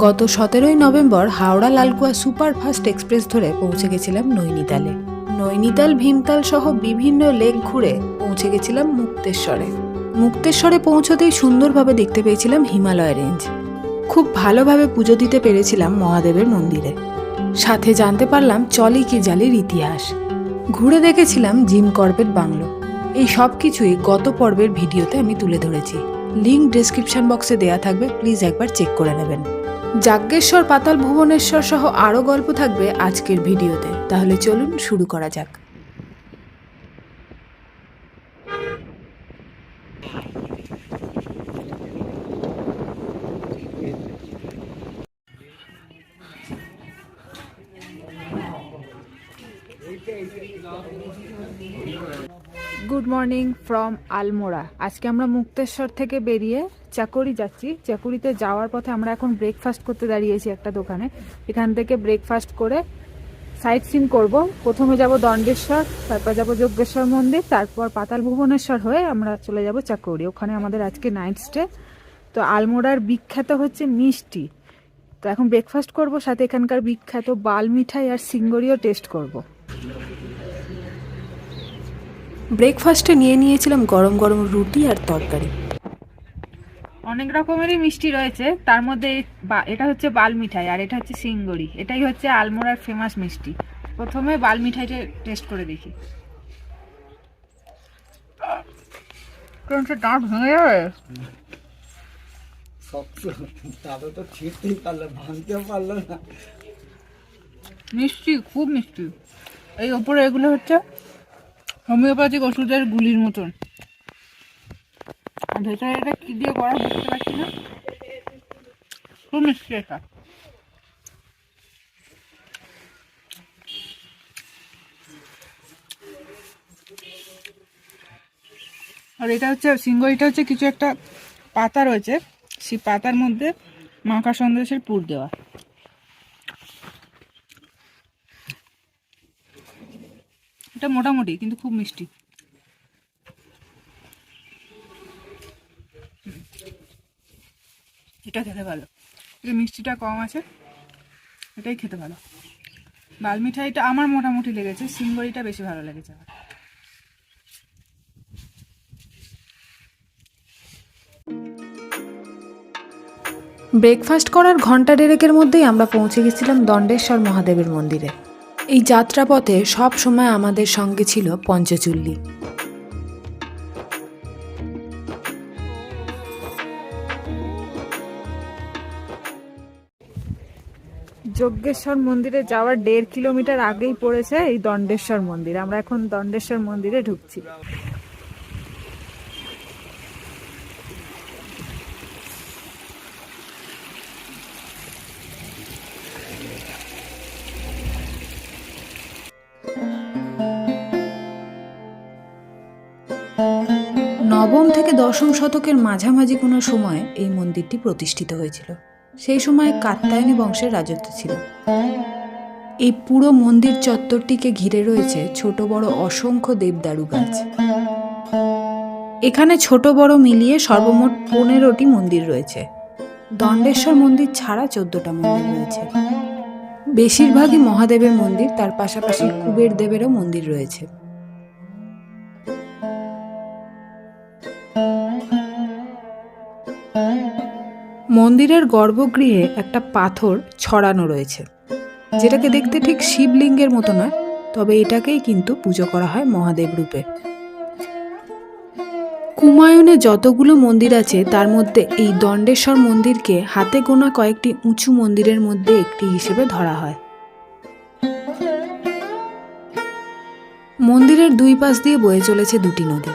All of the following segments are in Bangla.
গত সতেরোই November Howrah Lalkuan superfast express ধরে পৌঁছে গেছিলাম নৈনিতালে। নৈনিতাল ভীমতাল সহ বিভিন্ন লেক ঘুরে পৌঁছে গেছিলাম মুক্তেশ্বরে। মুক্তেশ্বরে পৌঁছতেই সুন্দরভাবে দেখতে পেয়েছিলাম হিমালয় রেঞ্জ। খুব ভালোভাবে পুজো দিতে পেরেছিলাম মহাদেবের মন্দিরে। সাথে জানতে পারলাম চলি কি জালির ইতিহাস। ঘুরে দেখেছিলাম জিম করবেট বাংলো। এই সব কিছুই গত পর্বের ভিডিওতে আমি তুলে ধরেছি। লিঙ্ক ডেসক্রিপশন বক্সে দেয়া থাকবে, প্লিজ একবার চেক করে নেবেন। যাজ্ঞেশ্বর, পাতাল, ভুবনেশ্বর সহ আরও গল্প থাকবে আজকের ভিডিওতে। তাহলে চলুন শুরু করা যাক। Good morning from Almora. আজকে আমরা মুক্তেশ্বর থেকে বেরিয়ে চাকুরি যাচ্ছি। চাকুরিতে যাওয়ার পথে আমরা এখন ব্রেকফাস্ট করতে দাঁড়িয়েছি একটা দোকানে। এখান থেকে ব্রেকফাস্ট করে সাইট সিন করব। প্রথমে যাব দণ্ডেশ্বর, তারপর যাব যজ্ঞেশ্বর মন্দির, তারপর পাতাল ভুবনেশ্বর হয়ে আমরা চলে যাব চাকুরি। ওখানে আমাদের আজকে নাইট স্টে তো আলমোড়ার বিখ্যাত হচ্ছে মিষ্টি। তো এখন ব্রেকফাস্ট করব, সাথে এখানকার বিখ্যাত বাল মিঠাই আর সিঙ্গড়িও টেস্ট করব। ব্রেকফাস্টে নিয়ে নিয়েছিলাম গরম গরম রুটি আর তরকারি। অনেক রকমেরই মিষ্টি রয়েছে, তার মধ্যে এটা হচ্ছে বাল মিঠাই আর এটা হচ্ছে সিঙ্গড়ি এটাই হচ্ছে আলমোড়ার ফেমাস মিষ্টি। প্রথমে বাল মিঠাইটা টেস্ট করে দেখি। মিষ্টি, খুব মিষ্টি। এই ওপরে এগুলো হচ্ছে হোমিওপ্যাথিক ওষুধের গুলির মতন। আর ভেতরে এটা কি দিয়ে করা বুঝতে পারছি না। খুব মিষ্টি এটা। আর এটা হচ্ছে সিঙ্গরিটা হচ্ছে কিছু একটা পাতা রয়েছে। সেই পাতার মধ্যে মাখা সন্দেশের পুর দেওয়া। এটা মোটামুটি, কিন্তু খুব মিষ্টি। এটা খেতে ভালো। এটা মিষ্টিটা কম আছে, এটাই খেতে ভালো। বালমিঠাইটা আমার মোটামুটি লেগেছে সিঙ্গরিটা বেশি ভালো লেগেছে আমার। ব্রেকফাস্ট করার ঘণ্টা ডেরেকের মধ্যেই আমরা পৌঁছে গেছিলাম দণ্ডেশ্বর মহাদেবের মন্দিরে। এই যাত্রাপথে সব সময় আমাদের সঙ্গে ছিল পঞ্চচুল্লি। যজ্ঞেশ্বর মন্দিরে যাওয়ার দেড় কিলোমিটার আগেই পড়েছে এই দণ্ডেশ্বর মন্দির। আমরা এখন দণ্ডেশ্বর মন্দিরে ঢুকছি। নবম থেকে দশম শতকের মাঝামাঝি কোনো সময় এই মন্দিরটি প্রতিষ্ঠিত হয়েছিল। সেই সময় কাত্যায়নী বংশের রাজত্ব ছিল। এই পুরো মন্দির চত্বরটিকে ঘিরে রয়েছে ছোট বড় অসংখ্য দেবদারু গাছ। এখানে ছোট বড় মিলিয়ে সর্বমোট পনেরোটি মন্দির রয়েছে। দণ্ডেশ্বর মন্দির ছাড়া চোদ্দটা মন্দির রয়েছে। বেশিরভাগই মহাদেবের মন্দির, তার পাশাপাশি কুবের দেবেরও মন্দির রয়েছে। মন্দিরের গর্ভগৃহে একটা পাথর ছড়ানো রয়েছে। যেটাকে দেখতে ঠিক শিবলিঙ্গের মতো নয়, তবে এটাকেই কিন্তু পুজো করা হয় মহাদেব রূপে। কুমায়ুনে যতগুলো মন্দির আছে, তার মধ্যে এই দণ্ডেশ্বর মন্দিরকে হাতে গোনা কয়েকটি উঁচু মন্দিরের মধ্যে একটি হিসেবে ধরা হয়। মন্দিরের দুই পাশ দিয়ে বয়ে চলেছে দুটি নদী।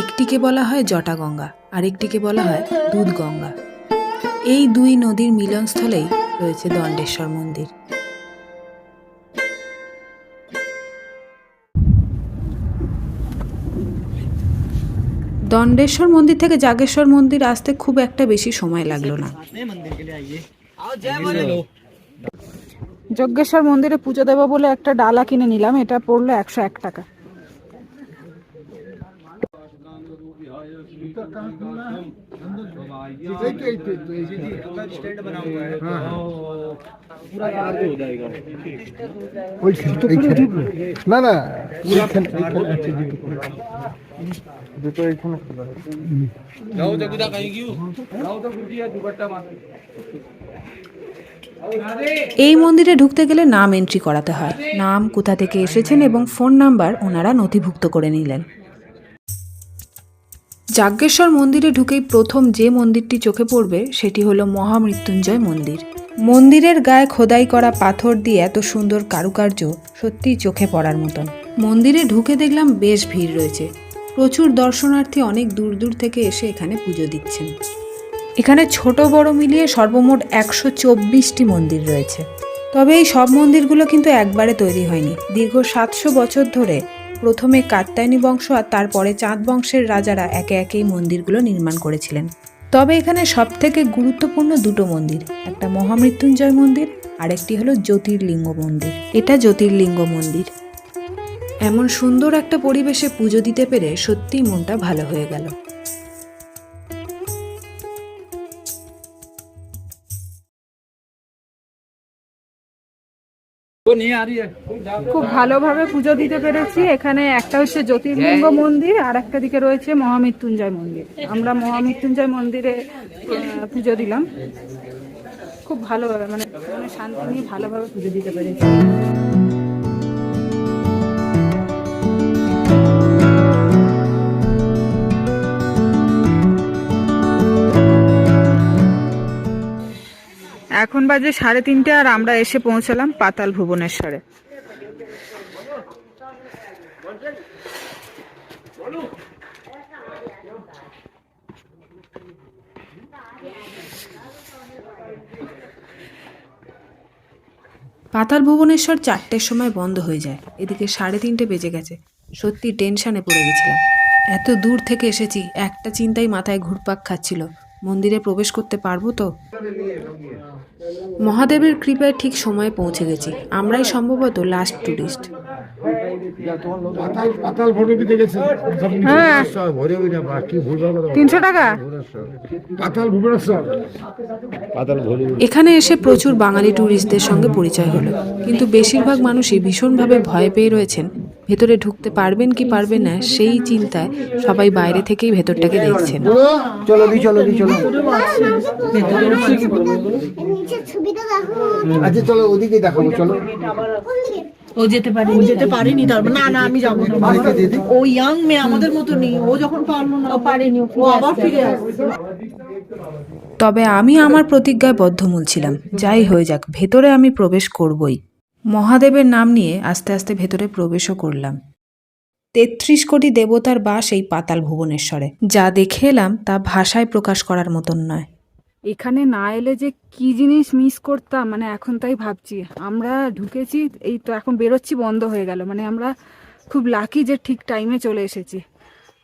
একটিকে বলা হয় জটাগঙ্গা, আরেকটিকে বলা হয় দুধগঙ্গা। এই দুই নদীর মিলনস্থলেই রয়েছে দণ্ডেশ্বর মন্দির। দণ্ডেশ্বর মন্দির থেকে জাগেশ্বর মন্দির আসতে খুব একটা বেশি সময় লাগল না। যজ্ঞেশ্বর মন্দিরে পুজো দেবো বলে একটা ডালা কিনে নিলাম, এটা পড়ল একশো এক টাকা। स्टैंड बना हुआ है ওই এইখানে। না না এইখানে এইখানে। দুটো এইখানে খোলা আছে। এই মন্দিরে ঢুকতে গেলে নাম এন্ট্রি করাতে হয় নাম কোথা থেকে এসেছেন এবং ফোন নাম্বার ওনারা নথিভুক্ত করে নিলেন যাজ্ঞেশ্বর মন্দিরে ঢুকেই প্রথম যে মন্দিরটি চোখে পড়বে, সেটি হলো মহামৃত্যুঞ্জয় মন্দির। মন্দিরের গায়ে খোদাই করা পাথর দিয়ে এত সুন্দর কারুকার্য সত্যিই চোখে পড়ার মতন। মন্দিরে ঢুকে দেখলাম বেশ ভিড় রয়েছে। প্রচুর দর্শনার্থী অনেক দূর দূর থেকে এসে এখানে পুজো দিচ্ছেন। এখানে ছোট বড় মিলিয়ে সর্বমোট একশো চব্বিশটি মন্দির রয়েছে। তবে এই সব মন্দিরগুলো কিন্তু একবারে তৈরি হয়নি। দীর্ঘ সাতশো বছর ধরে প্রথমে কাত্যায়নী বংশ আর তারপরে চাঁদ বংশের রাজারা একে একেই মন্দিরগুলো নির্মাণ করেছিলেন। তবে এখানে সবথেকে গুরুত্বপূর্ণ দুটো মন্দির, একটা মহামৃত্যুঞ্জয় মন্দির আর একটি হলো জ্যোতির্লিঙ্গ মন্দির। এটা জ্যোতির্লিঙ্গ মন্দির। এমন সুন্দর একটা পরিবেশে পুজো দিতে পেরে সত্যিই মনটা ভালো হয়ে গেল। খুব ভালোভাবে পুজো দিতে পেরেছি। এখানে একটা হচ্ছে জ্যোতির্লিঙ্গ মন্দির আর একটা দিকে রয়েছে মহামৃত্যুঞ্জয় মন্দির। আমরা মহামৃত্যুঞ্জয় মন্দিরে পুজো দিলাম। খুব ভালোভাবে মানে শান্তি নিয়ে ভালোভাবে পুজো দিতে পেরেছি। এখন বাজে সাড়ে তিনটে আর আমরা এসে পৌঁছালাম পাতাল ভুবনেশ্বরে। পাতাল ভুবনেশ্বর চারটের সময় বন্ধ হয়ে যায়। এদিকে সাড়ে তিনটে বেজে গেছে। সত্যি টেনশনে পড়ে গেছিলাম। এত দূর থেকে এসেছি, একটা চিন্তাই মাথায় ঘুরপাক খাচ্ছিল। মন্দিরে প্রবেশ করতে পারব তো? মহাদেবের কৃপায় ঠিক সময়ে পৌঁছে গেছি। আমরাই সম্ভবত লাস্ট হ্যাঁ। তিনশো টাকা? ভরে এখানে এসে প্রচুর বাঙালি ট্যুরিস্টদের সঙ্গে পরিচয় হলো। কিন্তু বেশিরভাগ মানুষই ভীষণভাবে ভয় পেয়ে রয়েছেন। ভেতরে ঢুকতে পারবেন কি পারবেন না সেই চিন্তায় সবাই বাইরে থেকেই ভেতরটাকে দেখছেন। চলো দি চলো দি চলো। নিচে ছবিটা দেখো আচ্ছা চলো ওদিকে দেখাবো চলো। ও যেতে পারেনি। ও যেতে পারেনি তার না না আমি যাব না। ও ইয়াং মেয়ে আমাদের মতো নেই। ও যখন পারল না পারেনি ও আবার ফিরে তবে আমি আমার প্রতিজ্ঞায় বদ্ধমূল ছিলাম। যাই হয়ে যাক ভেতরে আমি প্রবেশ করবই। মহাদেবের নাম নিয়ে আস্তে আস্তে ভেতরে প্রবেশও করলাম। তেত্রিশ কোটি দেবতার বাস এই পাতাল ভুবনেশ্বরে। যা দেখে এলাম তা ভাষায় প্রকাশ করার মতন নয়। এখানে না এলে যে কি জিনিস মিস করতাম মানে এখন তাই ভাবছি। আমরা ঢুকেছি, এই তো এখন বেরোচ্ছি, বন্ধ হয়ে গেল। মানে আমরা খুব লাকি যে ঠিক টাইমে চলে এসেছি।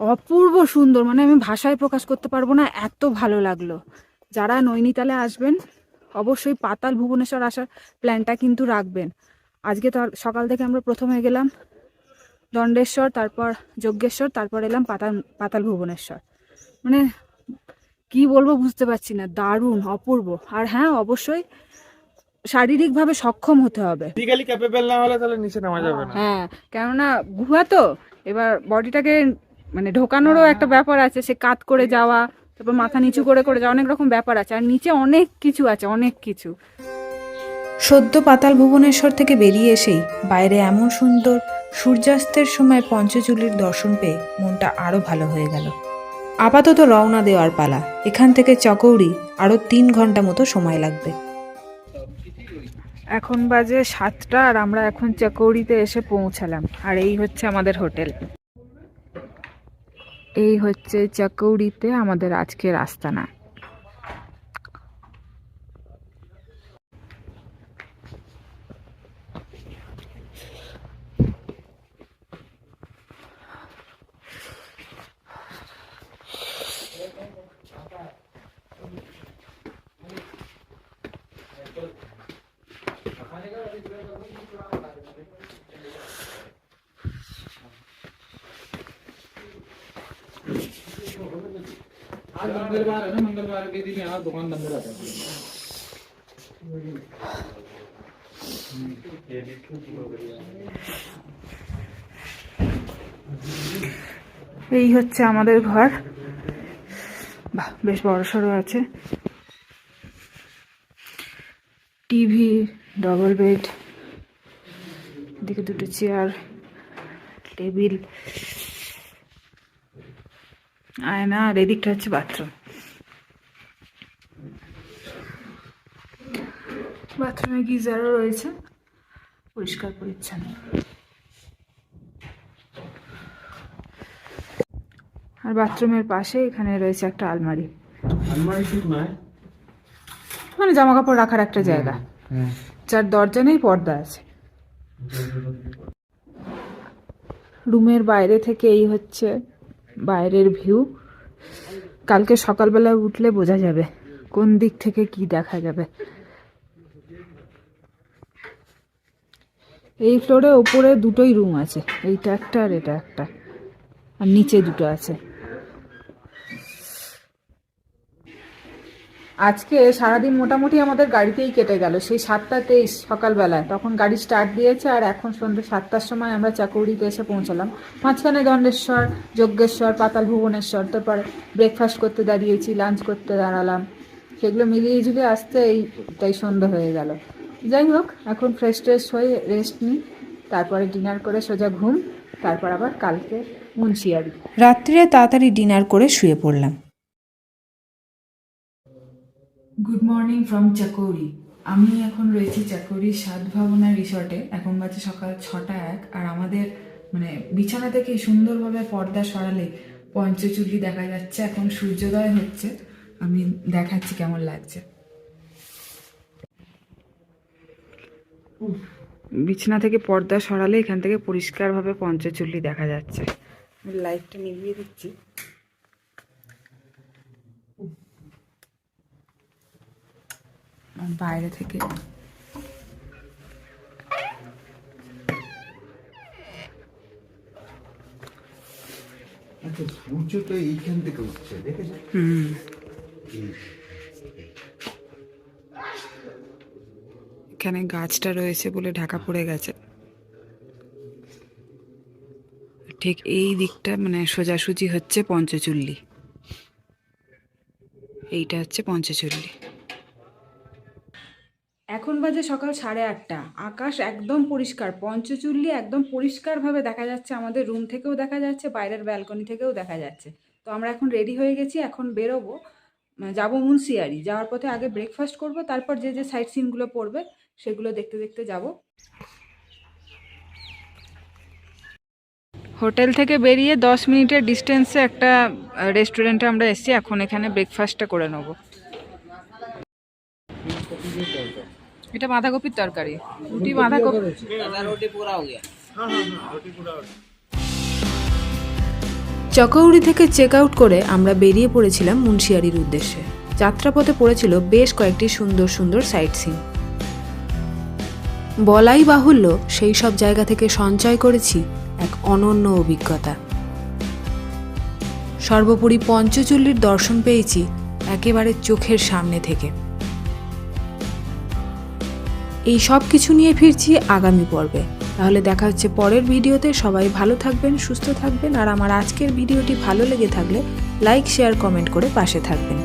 অপূর্ব সুন্দর মানে আমি ভাষায় প্রকাশ করতে পারব না, এত ভালো লাগল। যারা নৈনিতালে আসবেন অবশ্যই পাতাল ভুবনেশ্বর আসার প্ল্যানটা কিন্তু রাখবেন। আজকে তো সকাল থেকে আমরা প্রথমে গেলাম দণ্ডেশ্বর তারপর যজ্ঞেশ্বর তারপর এলাম পাতাল পাতাল ভুবনেশ্বর। মানে কি বলব বুঝতে পারছি না দারুণ অপূর্ব। আর হ্যাঁ অবশ্যই শারীরিকভাবে সক্ষম হতে হবে। ফিজিক্যালি ক্যাপেবল না হলে তাহলে নিচে নামা যাবে না। হ্যাঁ কেননা গুহা তো এবার বডিটাকে মানে ঢোকানোরও একটা ব্যাপার আছে সে কাত করে যাওয়া তারপর মাথা নিচু করে করে যাওয়া অনেক রকম ব্যাপার আছে। আর নিচে অনেক কিছু আছে অনেক কিছু। সদ্য পাতাল ভুবনেশ্বর থেকে বেরিয়ে এসেই বাইরে এমন সুন্দর সূর্যাস্তের সময় পঞ্চচুলির দর্শন পেয়ে মনটা আরও ভালো হয়ে গেল। আপাতত রওনা দেওয়ার পালা। এখান থেকে চকৌড়ি আরও তিন ঘণ্টা মতো সময় লাগবে। এখন বাজে সাতটা আর আমরা এখন চাকৌড়িতে এসে পৌঁছালাম। আর এই হচ্ছে আমাদের হোটেল। এই হচ্ছে চাকৌড়িতে আমাদের আজকের আস্তানা। मंगलवार है ना मंगलवार के दिन यहाँ दुकान बंद रहता है এই হচ্ছে আমাদের ঘর বাহ বেশ বড় সড়ো আছে টিভি ডবল বেড এদিকে দুটো চেয়ার টেবিল আয়না আর এদিকটা হচ্ছে বাথরুম। বাথরুমে গিজারও রয়েছে পরিষ্কার পরিচ্ছন্ন। আর বাথরুমের পাশে এখানে রয়েছে একটা আলমারি। মানে জামা কাপড় রাখার একটা জায়গা। যার দরজা নেই পর্দা আছে। রুমের বাইরে থেকে এই হচ্ছে বাইরের ভিউ। কালকে সকালবেলা উঠলে বোঝা যাবে কোন দিক থেকে কি দেখা যাবে। এই ফ্লোরে ওপরে দুটোই রুম আছে, এইটা একটা আর এটা একটা। আর নিচে দুটো আছে। আজকে সারাদিন মোটামুটি আমাদের গাড়িতেই কেটে গেল। সেই সাতটা তেইশ সকালবেলায়। তখন গাড়ি স্টার্ট দিয়েছে আর এখন সন্ধ্যে সাতটার সময় আমরা চাকুরিতে এসে পৌঁছালাম। মাঝখানে দণ্ডেশ্বর যজ্ঞেশ্বর, পাতাল ভুবনেশ্বর, তারপরে ব্রেকফাস্ট করতে দাঁড়িয়েছি লাঞ্চ করতে দাঁড়ালাম। সেগুলো মিলিয়ে ঝুলিয়ে আসতে এইটাই সন্ধ্যা হয়ে গেল। যাই হোক, এখন ফ্রেশ ট্রেশ হয়ে রেস্ট নিই। তারপরে ডিনার করে সোজা ঘুম। তারপর আবার কালকে মুন্সিয়ারি রাত্রিরে তাড়াতাড়ি ডিনার করে শুয়ে পড়লাম। গুড মর্নিং ফ্রম চাকৌরি আমি এখন রয়েছি চাকৌরি সাত ভাবনা রিসর্টে এখন বাজে সকাল ছটা এক, আর আমাদের মানে বিছানা থেকে সুন্দরভাবে পর্দা সরালে পঞ্চচুল্লি দেখা যাচ্ছে। এখন সূর্যোদয় হচ্ছে। আমি দেখাচ্ছি কেমন লাগছে। বিছানা থেকে পর্দা সরালে এখান থেকে পরিষ্কারভাবে পঞ্চচুল্লি দেখা যাচ্ছে। লাইটটা নিভিয়ে দিচ্ছি। বাইরে থেকে। আচ্ছা সূর্য এইখান থেকে উঠছে দেখেছ হুম। এখানে গাছটা রয়েছে বলে ঢাকা পড়ে গেছে। ঠিক এই দিকটা মানে সোজাসুজি হচ্ছে পঞ্চচুল্লি। এইটা হচ্ছে পঞ্চচুল্লি। এখন বাজে সকাল সাড়ে আটটা। আকাশ একদম পরিষ্কার, পঞ্চচুল্লি একদম পরিষ্কারভাবে দেখা যাচ্ছে, আমাদের রুম থেকেও দেখা যাচ্ছে, বাইরের ব্যালকনি থেকেও দেখা যাচ্ছে। তো আমরা এখন রেডি হয়ে গেছি, এখন বেরোবো যাব মুন্সিয়ারি। যাওয়ার পথে আগে ব্রেকফাস্ট করব, তারপর যে যে সাইট সিনগুলো পড়বে, সেগুলো দেখতে দেখতে যাব। হোটেল থেকে বেরিয়ে দশ মিনিটের ডিস্টেন্সে একটা রেস্টুরেন্টে আমরা এসেছি, এখন এখানে ব্রেকফাস্টটা করে নেব। এটা বাঁধাকপির তরকারি। রুটি বাঁধাকপি চকৌড়ি থেকে চেক আউট করে আমরা বেরিয়ে পড়েছিলাম মুন্সিয়ারির উদ্দেশ্যে। যাত্রাপথে পড়েছিল বেশ কয়েকটি সুন্দর সুন্দর সাইট সিন বলাই বাহুল্য সেই সব জায়গা থেকে সঞ্চয় করেছি এক অনন্য অভিজ্ঞতা। সর্বোপরি পঞ্চচল্লির দর্শন পেয়েছি একেবারে চোখের সামনে থেকে। এই সব কিছু নিয়ে ফিরছি আগামী পর্বে। তাহলে দেখা হচ্ছে পরের ভিডিওতে। সবাই ভালো থাকবেন, সুস্থ থাকবেন, আর আমার আজকের ভিডিওটি ভালো লেগে থাকলে লাইক, শেয়ার, কমেন্ট করে পাশে থাকবেন।